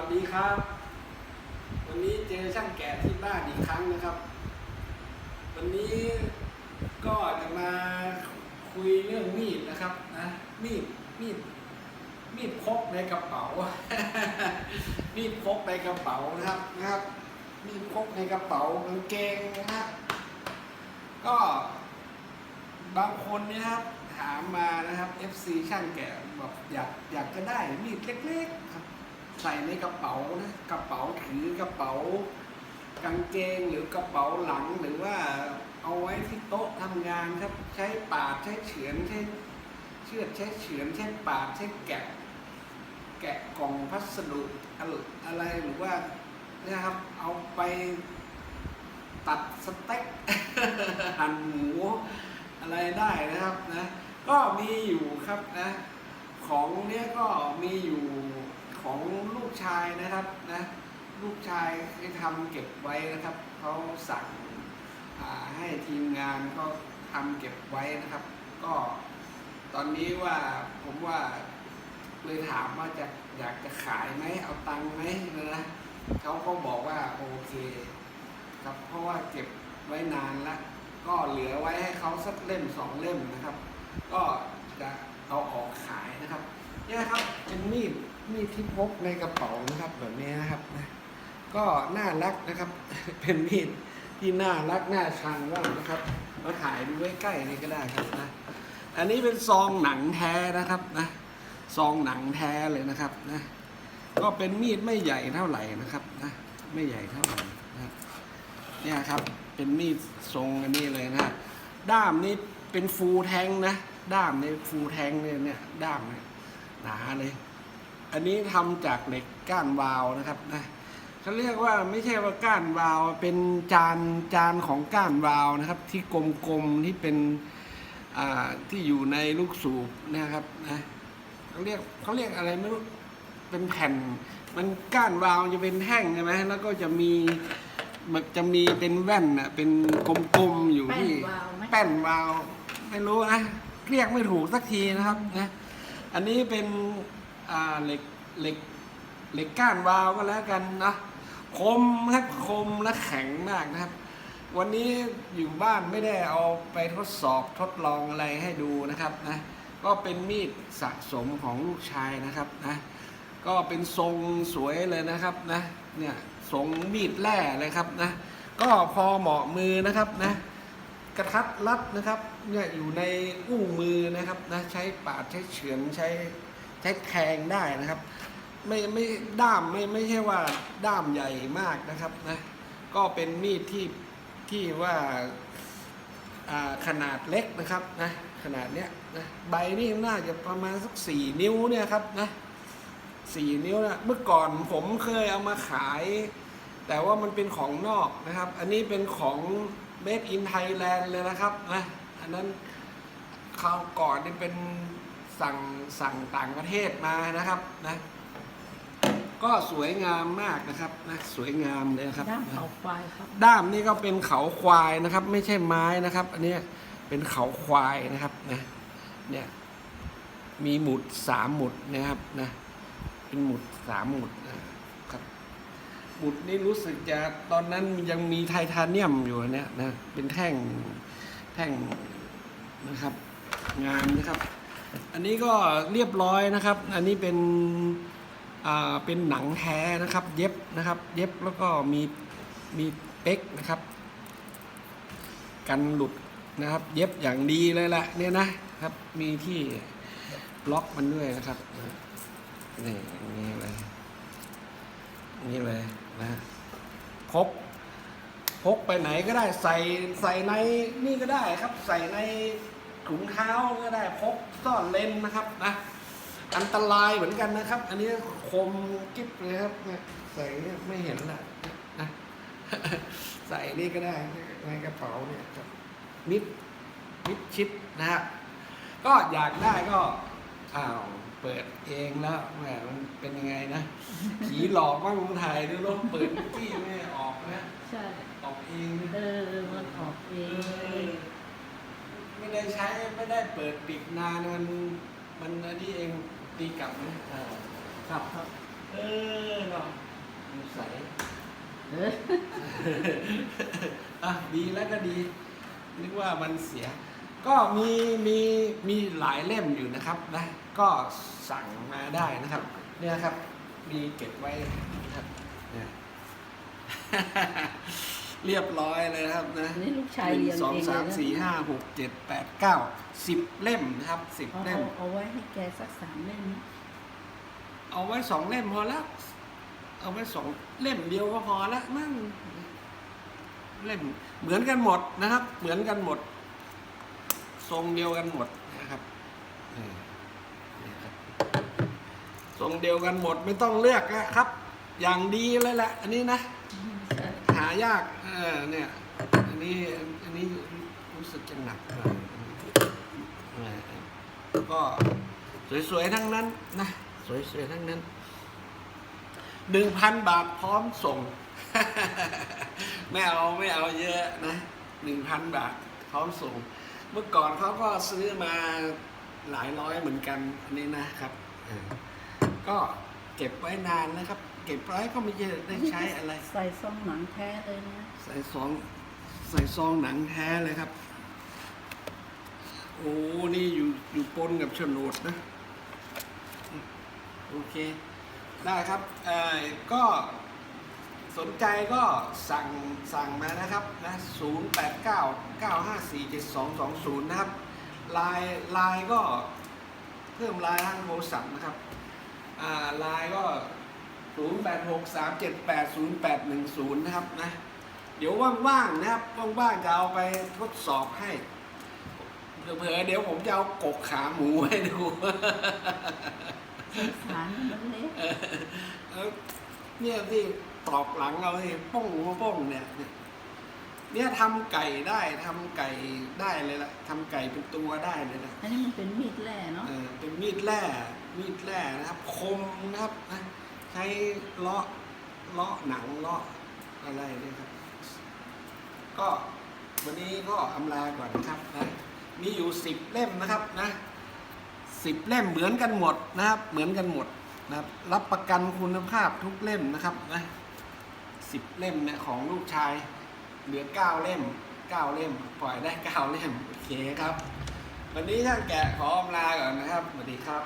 วัสดีครับ วันนี้เจอช่างแก่ที่บ้านอีกครั้งนะครับ วันนี้ก็จะมาคุยเรื่องมีดนะครับนะมีดมีดมีดพกในกระเป๋า มีดพกในกระเป๋านะครับนะครับ มีดพกในกระเป๋ากางเกงนะครับก็ บางคนนะครับถามมานะครับ FC ช่างแก่บอกอยากอยากจะได้มีดเล็ก ๆ ครับ ใส่ในกระเป๋านะกระเป๋าถือกระเป๋ากางเกงหรือกระเป๋าหลังหรือว่าเอาไว้ที่โต๊ะทำงานครับ ใช้ปาดใช้เฉือนใช้เชือดใช้เฉือนใช้ปาดใช้แกะ แกะกล่องพัสดุอะไรหรือว่านี่ยครับเอาไปตัดสเต็กหั่นหมูอะไรได้นะครับนะก็มีอยู่ครับนะของเนี้ยก็มีอยู่ ของลูกชายนะครับนะลูกชายให้ทำเก็บไว้นะครับเขาสั่งให้ทีมงานเขาทำเก็บไว้นะครับ ก็ตอนนี้ว่าผมว่าเลยถามว่าจะอยากจะขายไหมเอาตังค์ไหมนะเขาก็บอกว่าโอเคครับเพราะว่าเก็บไว้นานละก็เหลือไว้ให้เขาสักเล่มสองเล่มนะครับ ก็จะเอาออกขายนะครับนี่นะครับเป็นมีด มีดที่พกในกระเป๋านะครับแบบนี้นะครับนะก็น่ารักนะครับ เป็นมีดที่น่ารักน่าชังว่างนะครับมาถ่ายดูไว้ใกล้นี่ก็ได้ครับนะอันนี้เป็นซองหนังแท้นะครับนะซองหนังแท้เลยนะครับนะก็เป็นมีดไม่ใหญ่เท่าไหร่นะครับนะไม่ใหญ่เท่าไหร่นะเนี่ยครับเป็นมีดทรงอันนี้เลยนะด้ามนี้เป็นฟูแทงนะด้ามในฟูแทงเนี่ยเนี่ยด้ามเนี่ยหนาเลย อันนี้ทำจากเหล็กก้านวาวนะครับนะเขาเรียกว่าไม่ใช่ว่าก้านวาวเป็นจานจานของก้านวาวนะครับ ที่กลมๆที่เป็นอ่าที่อยู่ในลูกสูบนะครับนะเขาเรียกเขาเรียกอะไรไม่รู้เป็นแผ่น มันก้านวาวจะเป็นแท่งใช่ไหมแล้วก็จะมีมันจะมีเป็นแว่นน่ะเป็นกลมๆอยู่ที่แป้นวาวไหมแป้นวาว ไม่รู้นะเรียกไม่ถูกสักทีนะครับนะอันนี้เป็นอ่า เหล็กเหล็กเหล็กก้านวาวก็แล้วกันนะคมครับคมและแข็งมากนะครับ วันนี้อยู่บ้านไม่ได้เอาไปทดสอบทดลองอะไรให้ดูนะครับนะก็เป็นมีดสะสมของลูกชายนะครับนะก็เป็นทรงสวยเลยนะครับนะเนี่ยทรงมีดแร่เลยครับนะก็พอเหมาะมือนะครับนะกระทัดรัดนะครับเนี่ยอยู่ในอุ้งมือนะครับนะใช้ปาดใช้เฉือนใช้ ใช้แทงได้นะครับ ไม่ไม่ด้ามไม่ไม่ใช่ว่าด้ามใหญ่มากนะครับนะก็เป็นมีดที่ที่ว่าขนาดเล็กนะครับนะขนาดเนี้ยนะใบนี่น่าจะประมาณสักสี่นิ้วเนี่ยครับนะสี่นิ้วนะเมื่อก่อนผมเคยเอามาขาย แต่ว่ามันเป็นของนอกนะครับ อันนี้เป็นของ made in Thailand เลยนะครับนะอันนั้นคราวก่อนนี่เป็น สั่งสั่งต่างประเทศมานะครับนะ ก็สวยงามมากนะครับนะสวยงามเลยนะครับ ด้ามเขาควายครับ ด้ามนี่ก็เป็นเขาควายนะครับ ไม่ใช่ไม้นะครับ อันนี้เป็นเขาควายนะครับนะเนี่ยมีหมุดสามหมุดนะครับนะเป็นหมุดสามหมุดนะครับหมุดนี่รู้สึกจะตอนนั้นยังมีไทเทเนียมอยู่เนี่ยนะเป็นแท่งแท่งนะครับ งานนะครับ อันนี้ก็เรียบร้อยนะครับ อันนี้เป็นอ่าเป็นหนังแท้นะครับ เย็บนะครับ เย็บแล้วก็มีมีเป๊กนะครับ กันหลุดนะครับ เย็บอย่างดีเลยแหละเนี่ยนะครับ มีที่ล็อกมันด้วยนะครับนี่นี่เลยนี่เลยนะพกพกไปไหนก็ได้ใส่ใส่ในนี่ก็ได้ครับ ใส่ใน ถุงเท้าก็ได้พกซ่อนเลนนะครับนะอันตรายเหมือนกันนะครับ อันนี้คมกิ๊บเลยครับเนี่ยใส่เนี่ยไม่เห็นละนะใส่นี่ก็ได้ในกระเป๋าเนี่ยครับมิดมิดชิดนะฮะก็อยากได้ก็อ้าวเปิดเองแล้วแหมมันเป็นยังไงนะผีหลอกบ้างมึงถ่ายดูรถเปิดที่ไม่ออกนะ ใช่ ออกเอง เออมันออกเอง ไม่ได้ใช้ไม่ได้เปิดปิดนานมันมันอันนี้เองตีกลับนะกลับครับ เออเนาะใสเอออะดีแล้วก็ดี นึกว่ามันเสีย ก็มีมีมีหลายเล่มอยู่นะครับนะก็สั่งมาได้นะครับ เนี่ยครับ มีเก็บไว้นะครับเนี่ย เรียบร้อยเลยนะครับนะอันนี้ลูกชายหนึ่เรียนงสองเองสามเลยนะสี่ห้าหกเจ็ดแปดเก้าสิบเล่มนะครับสิบเอาเล่เอาม เอาไว้ให้แกสักสามเล่มนะเอาไว้สองเล่มพอแล้วเอาไว้สองเล่มเดียวก็พอแล้วมั่งเล่มเหมือนกันหมดนะครับ เหมือนกันหมด ทรงเดียวกันหมดนะครับนี่นี่ครับทรงเดียวกันหมดไม่ต้องเลือกนะครับ อย่างดีเลยแหละอันนี้นะใช่ หายากเออเนี่ยอันนี้อันนี้รู้สึกจะหนักหน่อยก็สวยๆทั้งนั้นนะสวยๆทั้งนั้นหนึ่งพันบาทพร้อมส่ง ไม่เอาไม่เอาเยอะนะหนึ่งพันบาทพร้อมส่ง เมื่อก่อนเขาก็ซื้อมาหลายร้อยเหมือนกันอันนี้นะครับก็เก็บไว้นานนะครับ เก็บไว้ก็ไม่ได้ได้ใช้อะไร ใส่ซองหนังแท้เลยนะ ใส่ซองใส่ซองหนังแท้เลยครับ โอ้ นี่อยู่อยู่ปนกับโฉนดนะ โอเค ได้ครับเอ่อก็สนใจก็สั่งสั่งมานะครับนะ0 8 9 9 5 4 7 2 2 0 นะครับไลน์ไลน์ก็เพิ่มไลน์ทางโทรศัพท์นะครับ อ่าไลน์ก็ 0 8 6 3 7 8 0 8 1 0 นะครับนะเดี๋ยวว่างๆนะครับว่างๆจะเอาไปทดสอบให้เผลอๆเดี๋ยวผมจะเอากกขาหมูให้ดูสงสารมันเล็กเออเนี่ยที่ตอกหลังเราที่ป้องป้องเนี่ยเนี่ยเนี่ยทำไก่ได้ทำไก่ได้เลยล่ะทำไก่เป็นตัวได้เลยนะอันนี้มันเป็นมีดแร่เนาะเออเป็นมีดแร่มีดแร่นะครับ คมนะครับนะ ใช้เลาะเลาะหนังเลาะอะไรเนี่ยครับ ก็วันนี้ก็อำลาก่อนนะครับนะมีอยู่สิบเล่มนะครับนะสิบเล่มเหมือนกันหมดนะครับ เหมือนกันหมดนะครับ รับประกันคุณภาพทุกเล่มนะครับนะสิบเล่มเนี่ยของลูกชายเหลือเก้าเล่มเก้าเล่มปล่อยได้เก้าเล่มโอเคครับ วันนี้ช่างแกะขออำลาก่อนนะครับสวัสดีครับ